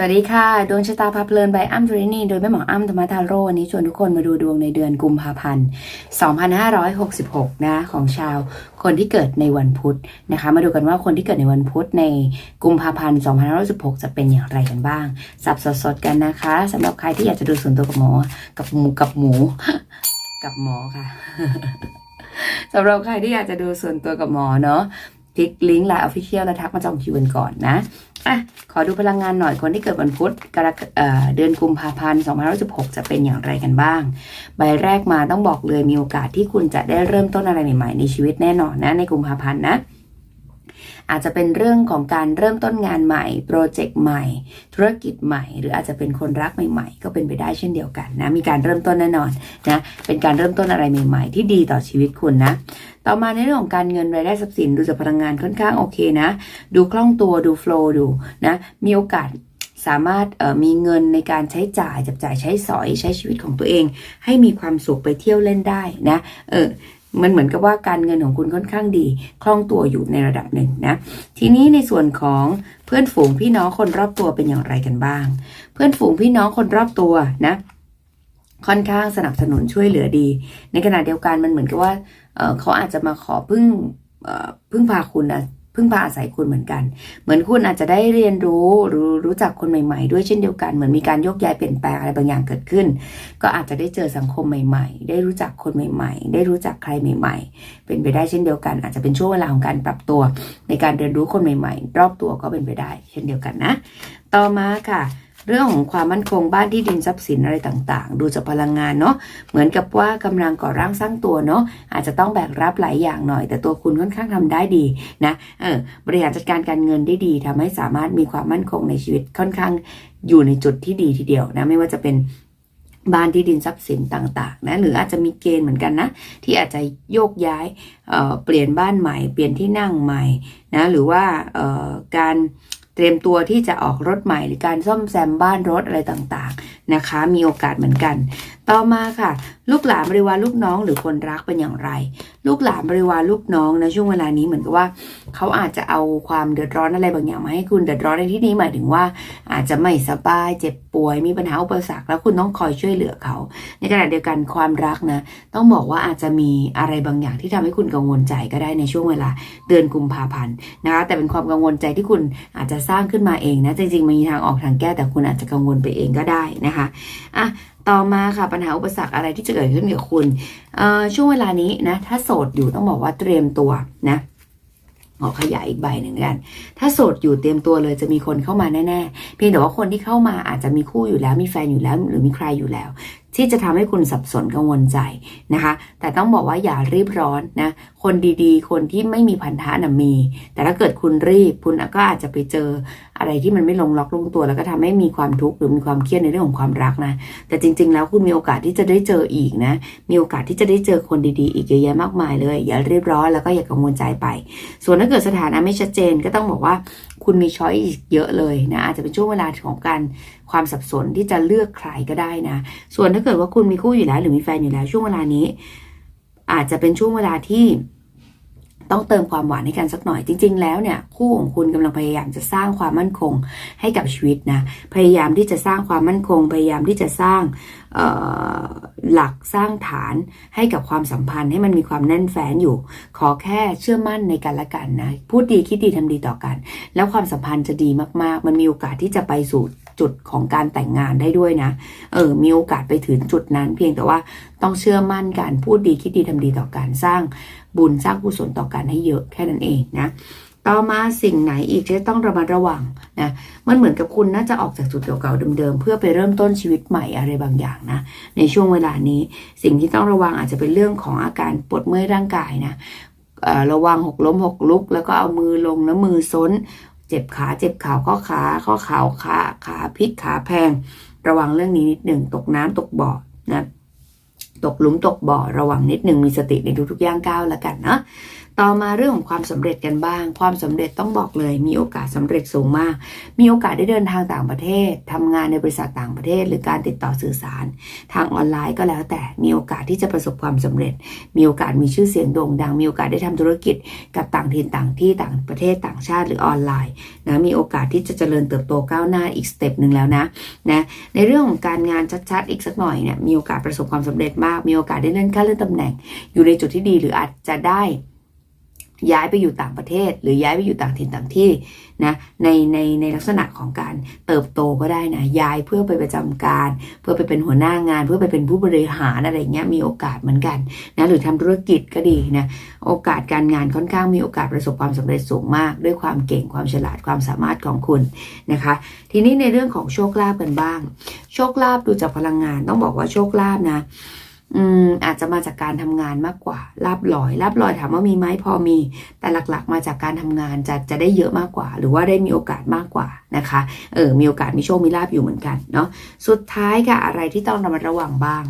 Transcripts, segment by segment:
สวัสดีค่ะ ดวงชะตาพาเพลินใบอ้ำทรินีโดยแม่หมออ้ำธรรมทาโร่วันนี้ชวนทุกคนมาดูดวงในเดือนกุมภาพันธ์ 2566 นะของชาวคนที่เกิดในวันพุธนะคะ มาดูกันว่าคนที่เกิดในวันพุธในกุมภาพันธ์ 2566 จะเป็นอย่างไรกันบ้าง สับสดๆกันนะคะสำหรับใครที่อยากจะดูส่วนตัวกับหมอกับหมูกับหมู กับหมอค่ะสำหรับใครที่อยากจะดูส่วนตัวกับหมอเนาะ คลิกลิงก์ไลน์ออฟฟิเชียลแล้วทักมาจองคิวกันก่อนนะอะขอดูพลังงานหน่อยคนที่เกิดวันพุธกรกเเดือนกุมภาพันธ์2516 จะเป็นอย่างไรกันบ้าง ใบแรกมาต้องบอกเลยมีโอกาสที่คุณจะได้เริ่มต้นอะไรใหม่ๆในชีวิตแน่นอนนะในกุมภาพันธ์นะ อาจจะเป็นเรื่องของการเริ่มต้นงานใหม่โปรเจกต์ใหม่ ธุรกิจใหม่ หรืออาจจะเป็นคนรักใหม่ ๆ ก็เป็นไปได้เช่นเดียวกันนะมีการเริ่มต้นแน่นอนนะเป็นการเริ่มต้นอะไรใหม่ ๆ ที่ดีต่อชีวิตคุณนะต่อมาในเรื่องของการเงินรายได้ทรัพย์สินดูจากพลังงานค่อนข้างโอเคนะ ดูคล่องตัวดูโฟล์ดูนะมีโอกาสสามารถเอ่อมีเงินในการใช้จ่ายจับจ่ายใช้สอยใช้ชีวิตของตัวเอง ให้มีความสุขไปเที่ยวเล่นได้นะเออ มันเหมือนกับว่าการเงินของคุณค่อนข้างดี คล่องตัวอยู่ในระดับหนึ่งนะ ทีนี้ในส่วนของเพื่อนฝูงพี่น้องคนรอบตัวเป็นอย่างไรกันบ้าง เพื่อนฝูงพี่น้องคนรอบตัวนะ ค่อนข้างสนับสนุนช่วยเหลือดี ในขณะเดียวกันมันเหมือนกับว่าเเขาอาจจะมาขอพึ่งพึ่งพาคุณนะ พึ่งพาอาศัยคุณเหมือนกัน เหมือนคุณอาจจะได้เรียนรู้รู้รู้จักคนใหม่ๆ ด้วยเช่นเดียวกัน เหมือนมีการยกย้ายเปลี่ยนแปลงอะไรบางอย่างเกิดขึ้น ก็อาจจะได้เจอสังคมใหม่ ๆ ได้รู้จักคนใหม่ ๆ ได้รู้จักใครใหม่ ๆ เป็นไปได้เช่นเดียวกัน อาจจะเป็นช่วงเวลาของการปรับตัว ในการเรียนรู้คนใหม่ ๆ รอบตัวก็เป็นไปได้ เช่นเดียวกันนะ ต่อมาค่ะ เรื่องของความมั่นคงบ้านที่ดินทรัพย์สินอะไรต่างๆ ดูจากพลังงานเนาะเหมือนกับว่ากำลังก่อร่างสร้างตัวเนาะอาจจะต้องแบกรับหลายอย่างหน่อย แต่ตัวคุณค่อนข้างทำได้ดีนะเออบริหารจัดการการเงินได้ดีทำให้สามารถมีความมั่นคงในชีวิตค่อนข้างอยู่ในจุดที่ดีทีเดียวนะไม่ว่าจะเป็นบ้านที่ดินทรัพย์สินต่างๆนะหรืออาจจะมีเกณฑ์เหมือนกันนะที่อาจจะโยกย้ายเเปลี่ยนบ้านใหม่ เปลี่ยนที่นั่งใหม่นะหรือว่าการ เตรียมตัวที่จะออกรถใหม่หรือการซ่อมแซมบ้านรถอะไรต่างๆนะคะ มีโอกาสเหมือนกัน ต่อมาค่ะ ลูกหลานบริวารลูกน้องหรือคนรักเป็นอย่างไร ลูกหลานบริวารลูกน้องในะช่วงเวลานี้เหมือนกับว่า เขาอาจจะเอาความเดือดร้อนอะไรบางอย่างมาให้คุณเดือดร้อนในที่นี้หมายถึงว่า อาจจะไม่สบายเจ็บป่วยมีปัญหาอุปสรรคแล้วคุณต้องคอยช่วยเหลือเขา ในขณะเดียวกันความรักนะต้องบอกว่าอาจจะมีอะไรบางอย่างที่ทำให้คุณกังวลใจก็ได้ในช่วงเวลาเดือนกุมภาพันธ์นะคะแต่เป็นความกังวลใจที่คุณอาจจะสร้างขึ้นมาเองนะจริงๆมันมีทางออกทางแก้แต่คุณอาจจะกังวลไปเองก็ได้นะคะอะ ต่อมาค่ะปัญหาอุปสรรคอะไรที่จะเกิดขึ้นกับคุณ ช่วงเวลานี้นะถ้าโสดอยู่ต้องบอกว่าเตรียมตัวนะขอขยายอีกใบหนึ่งกัน ถ้าโสดอยู่เตรียมตัวเลยจะมีคนเข้ามาแน่ ๆ เพียงแต่ว่าคนที่เข้ามาอาจจะมีคู่อยู่แล้วมีแฟนอยู่แล้ว หรือมีใครอยู่แล้วที่จะทำให้คุณสับสนกังวลใจนะคะ แต่ต้องบอกว่าอย่ารีบร้อนนะ คนดีๆ คนที่ไม่มีพันธะนะมี แต่ถ้าเกิดคุณรีบ คุณก็อาจจะไปเจออะไรที่มันไม่ลงล็อกลงตัว แล้วก็ทำให้มีความทุกข์หรือมีความเครียดในเรื่องของความรักนะ แต่จริง ๆ แล้วคุณมีโอกาสที่จะได้เจออีกนะ มีโอกาสที่จะได้เจอคนดีๆ อีกเยอะแยะมากมายเลย อย่ารีบร้อนแล้วก็อย่ากังวลใจไป ส่วนถ้าเกิดสถานะไม่ชัดเจนก็ต้องบอกว่า คุณมีช้อยอีกเยอะเลยนะอาจจะเป็นช่วงเวลาของการความสับสนที่จะเลือกใครก็ได้นะ ส่วนถ้าเกิดว่าคุณมีคู่อยู่แล้ว หรือมีแฟนอยู่แล้วช่วงเวลานี้ อาจจะเป็นช่วงเวลาที่ ต้องเติมความหวานให้กันสักหน่อย จริง ๆ แล้วเนี่ยคู่ของคุณกำลังพยายามจะสร้างความมั่นคงให้กับชีวิตนะพยายามที่จะสร้างความมั่นคง พยายามที่จะสร้างหลักสร้างฐานให้กับความสัมพันธ์ให้มันมีความแน่นแฟ้นอยู่ ขอแค่เชื่อมั่นในกันและกันนะพูดดีคิดดีทำดีต่อกัน แล้วความสัมพันธ์จะดีมากๆ มันมีโอกาสที่จะไปสู่ จุดของการแต่งงานได้ด้วยนะ เออ มีโอกาสไปถึงจุดนั้น เพียงแต่ว่าต้องเชื่อมั่นกันพูดดีคิดดีทำดีต่อกันสร้างบุญสร้างกุศลต่อกันให้เยอะแค่นั้นเองนะ ต่อมาสิ่งไหนอีกที่ต้องระมัดระวังนะ มันเหมือนกับคุณน่าจะออกจากจุดเก่าๆเดิมๆเพื่อไปเริ่มต้นชีวิตใหม่อะไรบางอย่างนะ ในช่วงเวลานี้สิ่งที่ต้องระวังอาจจะเป็นเรื่องของอาการปวดเมื่อยร่างกายนะระวังหกล้มหกลุก แล้วก็เอามือลงแล้วมือซ้น เจ็บขาเจ็บเข่าข้อขาข้อเข่าขาขาพิกขาแพง ระวังเรื่องนี้นิดหนึ่งตกน้ำตกบ่อนะตกหลุมตกบ่อระวังนิดหนึ่งมีสติในทุกๆย่างก้าวแล้วกันเนาะ ต่อมาเรื่องของความสำเร็จกันบ้าง ความสำเร็จต้องบอกเลย มีโอกาสสำเร็จสูงมาก มีโอกาสได้เดินทางต่างประเทศทำงานในบริษัทต่างประเทศ หรือการติดต่อสื่อสาร ทางออนไลน์ก็แล้วแต่มีโอกาสที่จะประสบความสำเร็จ มีโอกาสมีชื่อเสียงโด่งดัง มีโอกาสได้ทำธุรกิจกับต่างถิ่นต่างที่ต่างประเทศต่างชาติหรือออนไลน์นะมีโอกาสที่จะเจริญเติบโตก้าวหน้าอีกสเต็ปหนึ่งแล้วนะนะในเรื่องของการงานชัดๆ อีกสักหน่อยเนี่ยมีโอกาสประสบความสำเร็จมาก มีโอกาสได้เลื่อนขั้นเลื่อนตำแหน่ง อยู่ในจุดที่ดีหรืออาจจะได้ ย้ายไปอยู่ต่างประเทศ หรือย้ายไปอยู่ต่างถิ่นต่างที่นะในในในลักษณะของการเติบโตก็ได้นะย้ายเพื่อไปประจำการ เพื่อไปเป็นหัวหน้างาน เพื่อไปเป็นผู้บริหารอะไรเงี้ยมีโอกาสเหมือนกันนะหรือทำธุรกิจก็ดีนะโอกาสการงานค่อนข้างมีโอกาสประสบความสำเร็จสูงมาก ด้วยความเก่งความฉลาดความสามารถของคุณนะคะ ทีนี้ในเรื่องของโชคลาภกันบ้าง โชคลาภดูจากพลังงานต้องบอกว่าโชคลาภนะ อืมอาจจะมาจากการทำงานมากกว่าลาบลอยลาบลอยถามว่ามีไหมพอมี แต่หลักๆ มาจากการทำงานจะจะได้เยอะมากกว่า หรือว่าได้มีโอกาสมากกว่านะคะเออมีโอกาสมีโชคมีลาบอยู่เหมือนกันเนาะสุดท้ายค่ะอะไรที่ต้องระมัดระวังบ้าง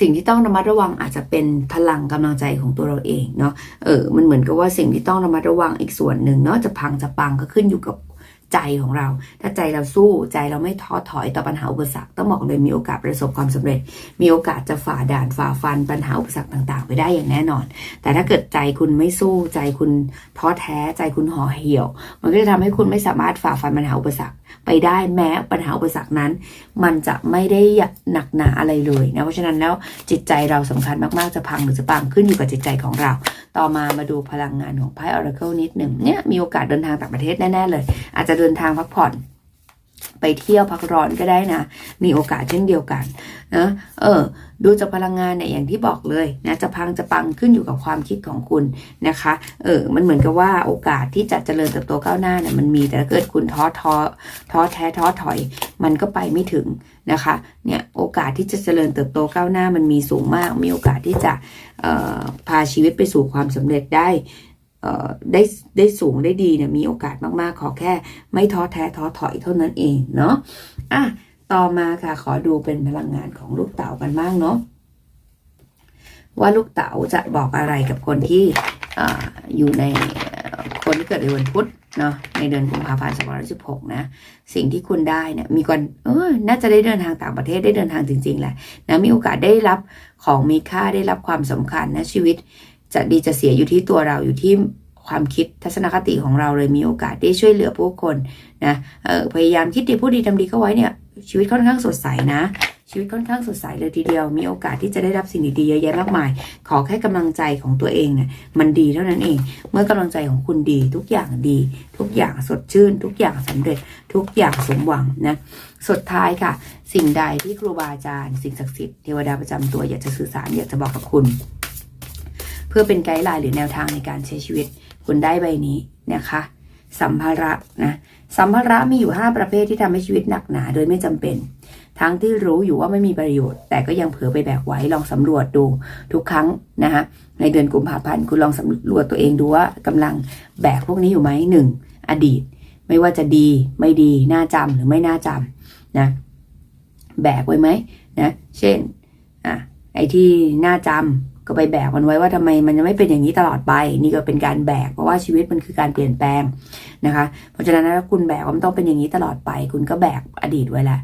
สิ่งที่ต้องระมัดระวังอาจจะเป็นพลังกำลังใจของตัวเราเองเนาะเออมันเหมือนกับว่าสิ่งที่ต้องระมัดระวังอีกส่วนหนึ่งเนาะจะพังจะปังก็ขึ้นอยู่กับ ใจของเรา ถ้าใจเราสู้ใจเราไม่ท้อถอยต่อปัญหาอุปสรรคต้องบอกเลยมีโอกาสประสบความสำเร็จ มีโอกาสจะฝ่าด่านฝ่าฟันปัญหาอุปสรรคต่าง ๆ ไปได้อย่างแน่นอน แต่ถ้าเกิดใจคุณไม่สู้ใจคุณท้อแท้ใจคุณห่อเหี่ยว มันก็จะทำให้คุณไม่สามารถฝ่าฟันปัญหาอุปสรรคไปได้แม้ปัญหาอุปสรรคนั้น มันจะไม่ได้หนักหนาอะไรเลยนะเพราะฉะนั้นแล้วจิตใจเราสำคัญมากๆจะพังหรือจะปังขึ้นอยู่กับจิตใจของเรา ต่อมามาดูพลังงานของไพ่ออร์เคิลนิดหนึ่งเนี่ยมีโอกาสเดินทางต่างประเทศแน่ๆเลย อาจจะเดินทางพักผ่อน ไปเที่ยวพักร้อนก็ได้นะ มีโอกาสเช่นเดียวกันนะเออ ดูจากพลังงานเนี่ยอย่างที่บอกเลยนะจะพังจะปังขึ้นอยู่กับความคิดของคุณนะคะ เออ มันเหมือนกับว่าโอกาสที่จะเจริญเติบโตก้าวหน้าเนี่ยมันมีแต่ถ้าเกิดคุณท้อท้อท้อแท้ท้อถอย มันก็ไปไม่ถึงนะคะ เนี่ยโอกาสที่จะเจริญเติบโตก้าวหน้ามันมีสูงมาก มีโอกาสที่จะเอ่อพาชีวิตไปสู่ความสำเร็จได้ ได้ได้สูงได้ดีเนี่ยมีโอกาสมากๆ ขอแค่ไม่ท้อแท้ท้อถอยเท่านั้นเองเนาะอะต่อมาค่ะขอดูเป็นพลังงานของลูกเต๋ากันบ้างเนาะว่าลูกเต๋าจะบอกอะไรกับคนที่ออยู่ในคนที่เกิดในวันพุธเนาะในเดือนกุมภาพันธ์2516นะ สิ่งที่คุณได้เนี่ยมีคนเออน่าจะได้เดินทางต่างประเทศได้เดินทางจริงๆแหละนะมีโอกาสได้รับของมีค่าได้รับความสำคัญนะชีวิต จะดีจะเสียอยู่ที่ตัวเราอยู่ที่ความคิดทัศนคติของเราเลยมีโอกาสได้ช่วยเหลือผู้คนนะออพยายามคิดดีพูดดีทำดีเข้าไว้เนี่ย ชีวิตค่อนข้างสดใสนะ ชีวิตค่อนข้างสดใสเลยทีเดียว มีโอกาสที่จะได้รับสิ่งดีๆเยอะแยะมากมาย ขอแค่กำลังใจของตัวเองเนี่ยมันดีเท่านั้นเอง เมื่อกำลังใจของคุณดีทุกอย่างดี ทุกอย่างสดชื่น ทุกอย่างสำเร็จ ทุกอย่างสมหวังนะสุดท้ายค่ะ สิ่งใดที่ครูบาอาจารย์ สิ่งศักดิ์สิทธิ์เทวดาประจำตัวอยากจะสื่อสารอยากจะบอกกับคุณ พื่อเป็นไกด์ไลน์หรือแนวทางในการใช้ชีวิต คุณได้ใบนี้นะคะ สัมภาระนะสัมภาระมีอยู่ 5 ประเภทที่ทำให้ชีวิตหนักหนาโดยไม่จำเป็น ทั้งที่รู้อยู่ว่าไม่มีประโยชน์ แต่ก็ยังเผลอไปแบกไว้ลองสำรวจดูทุกครั้งนะคะในเดือนกุมภาพันธ์คุณลองสำรวจตัวเองดูว่ากำลังแบกพวกนี้อยู่ไหมหนึ่งอดีต ไม่ว่าจะดีไม่ดีน่าจำหรือไม่น่าจำนะแบกไว้ไหมนะเช่นอะไอ้ที่น่าจำ ก็ไปแบกมันไว้ว่าทำไมมันจะไม่เป็นอย่างนี้ตลอดไป นี่ก็เป็นการแบกเพราะว่าชีวิตมันคือการเปลี่ยนแปลงนะคะ เพราะฉะนั้นถ้าคุณแบกว่ามันต้องเป็นอย่างนี้ตลอดไป คุณก็แบกอดีตไว้ละ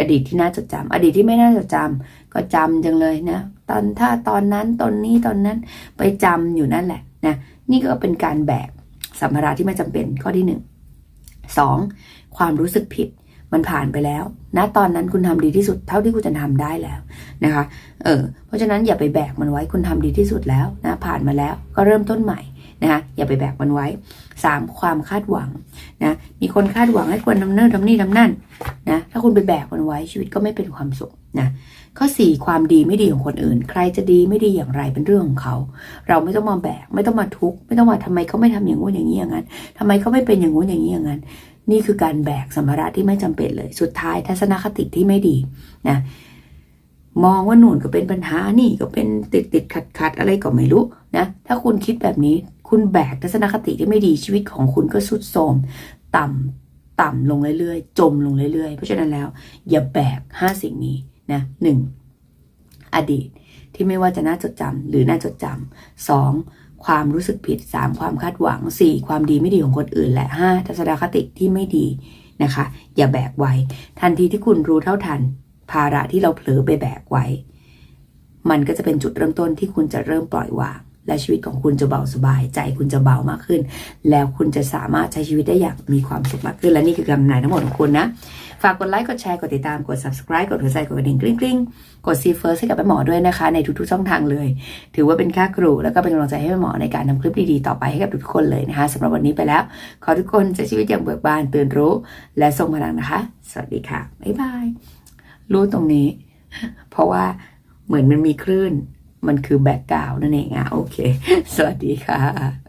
อดีตที่น่าจดจำอดีตที่ไม่น่าจดจำก็จำจังเลยนะตอนถ้าตอนนั้นตอนนี้ตอนนั้นไปจำอยู่นั่นแหละนะนี่ก็เป็นการแบกสัมภาระที่ไม่จำเป็นข้อที่หนึ่งสองความรู้สึกผิด มันผ่านไปแล้วณตอนนั้นคุณทำดีที่สุดเท่าที่คุณจะทำได้แล้วนะคะ เออเพราะฉะนั้นอย่าไปแบกมันไว้คุณทำดีที่สุดแล้วนะผ่านมาแล้วก็เริ่มต้นใหม่นะคะอย่าไปแบกมันไว้สามความคาดหวังนะมีคนคาดหวังให้ควรทำเนิ่นทำนี่ทำนั่นนะถ้าคุณไปแบกมันไว้ชีวิตก็ไม่เป็นความสุขนะข้อสี่ความดีไม่ดีของคนอื่น ใครจะดีไม่ดีอย่างไรเป็นเรื่องของเขา เราไม่ต้องมาแบก ไม่ต้องมาทุกข์ไม่ต้องมาทำไมเขาไม่ทำอย่างงู้นอย่างนี้อย่างนั้นทำไมเขาไม่เป็นอย่างงู้นอย่างนี้อย่างนั้น นี่คือการแบกสัมภาระที่ไม่จำเป็นเลย สุดท้ายทัศนคติที่ไม่ดีนะมองว่าหนุนก็เป็นปัญหานี่ก็เป็นติดติดขัดขัดอะไรก็ไม่รู้นะ ถ้าคุณคิดแบบนี้ คุณแบกทัศนคติที่ไม่ดีชีวิตของคุณก็สุดโทรมต่ำต่ำลงเรื่อยๆ จมลงเรื่อยๆ เพราะฉะนั้นแล้ว อย่าแบกห้าสิ่งนี้นะหนึ่งอดีตที่ไม่ว่าจะน่าจดจำหรือน่าจดจำสอง ความรู้สึกผิดสามความคาดหวังสี่ความดีไม่ดีของคนอื่น และห้าทัศนคติที่ไม่ดีนะคะ อย่าแบกไว้ ทันทีที่คุณรู้เท่าทัน ภาระที่เราเผลอไปแบกไว้ มันก็จะเป็นจุดเริ่มต้นที่คุณจะเริ่มปล่อยวาง และชีวิตของคุณจะเบาสบาย ใจคุณจะเบามากขึ้น แล้วคุณจะสามารถใช้ชีวิตได้อย่างมีความสุขมากขึ้น และนี่คือกำไรทั้งหมดของคุณนะ ฝากกดไลค์กดแชร์กดติดตามกด subscribe กดหัวใจกดกระดิ่งกริ๊งกริ๊งกด see first ให้กับแม่หมอด้วยนะคะ ในทุกๆช่องทางเลย ถือว่าเป็นค่าครูแล้วก็เป็นกำลังใจให้แม่หมอในการทำคลิปดีๆต่อไปให้กับทุกคนเลยนะคะสำหรับวันนี้ไปแล้ว ขอทุกคนใช้ชีวิตอย่างเบิกบานตื่นรู้ และทรงพลังนะคะ สวัสดีค่ะบ๊ายบายรู้ตรงนี้ เพราะว่าเหมือนมันมีคลื่น มันคือแบ็กกราวนั่นเองอะโอเค สวัสดีค่ะ